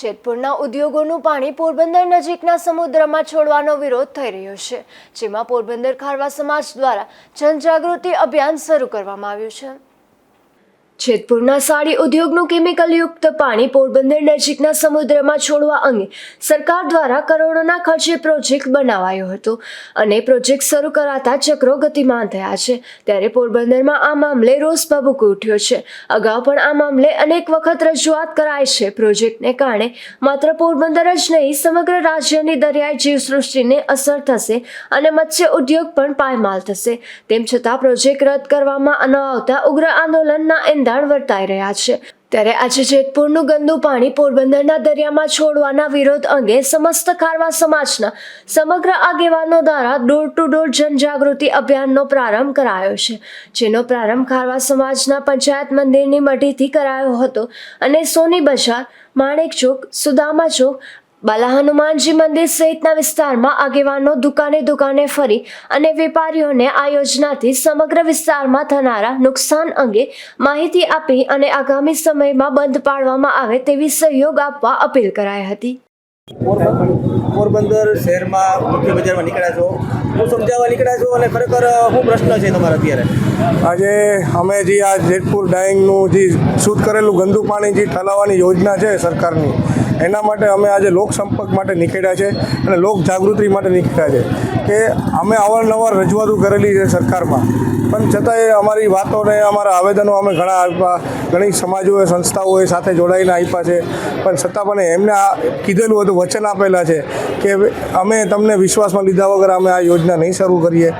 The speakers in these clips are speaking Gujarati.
જેતપુરના ઉદ્યોગોનું પાણી પોરબંદર નજીકના સમુદ્રમાં છોડવાનો વિરોધ થઈ રહ્યો છે, જેમાં પોરબંદર ખારવા સમાજ દ્વારા જનજાગૃતિ અભિયાન શરૂ કરવામાં આવ્યું છે. જેતપુરના સાડી ઉદ્યોગનું કેમિકલયુક્ત પાણી પોરબંદર નજીકના સમુદ્રમાં છોડવા અંગે સરકાર દ્વારા કરોડોના ખર્ચે પ્રોજેક્ટ બનાવાયો હતો અને પ્રોજેક્ટ શરૂ કરાતા ચક્રો ગતિમાન થયા છે. ત્યારે પોરબંદરમાં આ મામલે રોષ ભભૂકી ઉઠ્યો છે. અગાઉ પણ આ મામલે અનેક વખત રજૂઆત કરાય છે. પ્રોજેક્ટને કારણે માત્ર પોરબંદર જ નહીં, સમગ્ર રાજ્યની દરિયાઈ જીવસૃષ્ટિને અસર થશે અને મત્સ્ય ઉદ્યોગ પણ પાયમાલ થશે. તેમ છતાં પ્રોજેક્ટ રદ કરવામાં ન આવતા ઉગ્ર આંદોલનના એંધાણ વર્તાઈ રહ્યા છે. ત્યારે આજે જેતપુરનું ગંદુ પાણી પોરબંદરના દરિયામાં છોડવાના વિરોધ અંગે સમસ્ત ખારવા સમાજના સમગ્ર આગેવાનો દ્વારા ડોર ટુ ડોર જનજાગૃતિ અભિયાનનો પ્રારંભ કરાયો છે. જેનો પ્રારંભ ખારવા સમાજના પંચાયત મંદિરની મઢીથી કરાયો હતો અને સોની બજાર, માણેક ચોક, સુદામા ચોક બાલા હનુમાનજી મંદિર સહિતના વિસ્તારમાં આગેવાનો દુકાને દુકાને ફરી અને વેપારીઓને આ યોજનાથી સમગ્ર વિસ્તારમાં થનારા નુકસાન અંગે માહિતી આપી અને આગામી સમયમાં બંધ પાડવામાં આવે તેવી સહયોગ આપવા અપીલ કરાઈ હતી. પોરબંદર શહેરમાં મુખ્ય બજારમાં નીકળ્યા છો. હું સમજાવવા નીકળ્યા છો અને ખરેખર શું પ્રશ્ન છે તમારો અત્યારે. આજે અમે જે આ જેતપુર ડાઈંગનું જે શૂટ કરેલું ગંદુ પાણી જે ઠલાવવાની યોજના છે સરકારની, એના માટે અમે આજે લોક સંપર્ક માટે નીકળ્યા છે અને લોક જાગૃતિ માટે નીકળ્યા છે. કે અમે અવારનવાર રજૂઆતો કરેલી છે સરકારમાં. પણ છતાંય અમારી વાતોને, અમારા આવેદનો અમે ઘણા આપ્યા ઘણી સમાજોએ, સંસ્થાઓએ સાથે જોડાઈને આપ્યા છે. પણ છતાં પણ એમને આ કીધેલું હતું, વચન આપેલા છે કે અમે તમને વિશ્વાસમાં લીધા વગર અમે આ યોજના નહીં શરૂ કરીએ.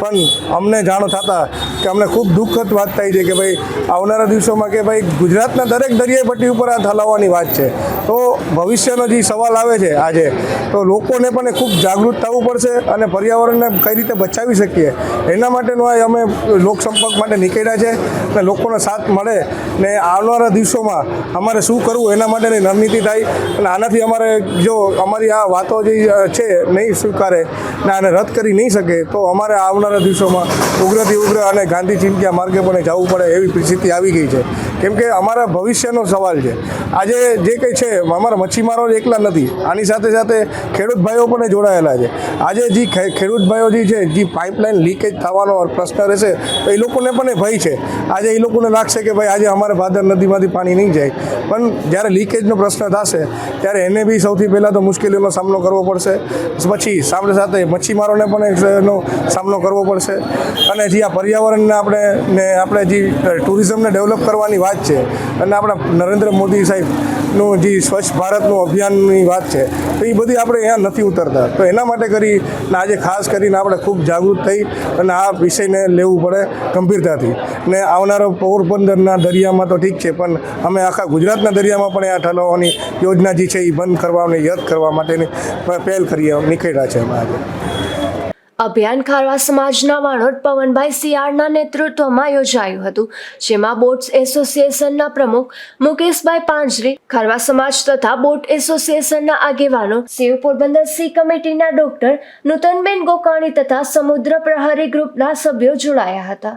પણ અમને જાણ થતાં કે અમને ખૂબ દુઃખદ વાત થઈ છે કે ભાઈ, આવનારા દિવસોમાં કે ભાઈ, ગુજરાતના દરેક દરિયાઈ પટ્ટી ઉપર આ થલાવવાની વાત છે. તો ભવિષ્યનો જે સવાલ આવે છે આજે, તો લોકોને પણ ખૂબ જાગૃત થવું પડશે અને પર્યાવરણને કઈ રીતે બચાવી શકીએ? એના માટેનો આ અમે લોકસંપર્ક માટે નીકળ્યા છે. અને લોકોનો સાથ મળે ને આવનારા દિવસોમાં અમારે શું કરવું એના માટેની રણનીતિ થાય અને આનાથી અમારે જો અમારી આ વાતો જે છે નહીં સ્વીકારે ને આને રદ કરી નહીં શકે, તો અમારે આવનારા દિવસોમાં ઉગ્રથી ઉગ્ર અને ગાંધી ચિંત્યા માર્ગે પણ જવું પડે એવી પરિસ્થિતિ આવી ગઈ છે. કેમ કે અમારા ભવિષ્યનો સવાલ છે. આજે જે કંઈ છે, અમારા મચ્છીમારો એકલા નથી. આની સાથે સાથે ખેડૂત ભાઈઓ પણ જોડાયેલા છે. આજે જે ખેડૂત ભાઈઓ જે છે, જે પાઇપલાઇન લીકેજ થવાનો પ્રશ્ન રહેશે, તો એ લોકોને પણ એ ભય છે. આજે એ લોકોને લાગશે કે ભાઈ આજે અમારે ભાદર નદીમાંથી પાણી નહીં જાય. પણ જ્યારે લીકેજનો પ્રશ્ન થશે, ત્યારે એને બી સૌથી પહેલાં તો મુશ્કેલીઓનો સામનો કરવો પડશે. પછી સાથે સાથે મચ્છીમારોને પણ એનો સામનો કરવો પડશે. અને જે આ પર્યાવરણને આપણે ને આપણે જે ટુરિઝમને ડેવલપ કરવાની વાત છે, અને આપણા નરેન્દ્ર મોદી સાહેબનું જે સ્વચ્છ ભારતનું અભિયાનની વાત છે, તો એ બધી આપણે અહીંયા નથી ઉતરતા. તો એના માટે કરી ને આજે ખાસ કરીને આપણે ખૂબ જાગૃત થઈ અને આ વિષયને લેવું પડે ગંભીરતાથી. ને આવનારો પોરબંદરના દરિયામાં તો ઠીક છે, પણ અમે આખા ગુજરાતના દરિયામાં પણ આ ઠલવવાની યોજના જે છે એ બંધ કરવાની યદ કરવા માટેની પહેલ કરી નીકળ્યા છે અમે આજે. અભિયાન ખારવા સમાજના વાણોટ પવનભાઈ સિયાળના નેતૃત્વમાં યોજાયું હતું, જેમાં બોટ્સ એસોસિએશનના પ્રમુખ મુકેશભાઈ પાંજરી, ખારવા સમાજ તથા બોટ એસોસિએશનના આગેવાનો શિવ પોરબંદર સી કમિટીના ડોક્ટર નૂતનબેન ગોકાણી તથા સમુદ્ર પ્રહરી ગ્રુપના સભ્યો જોડાયા હતા.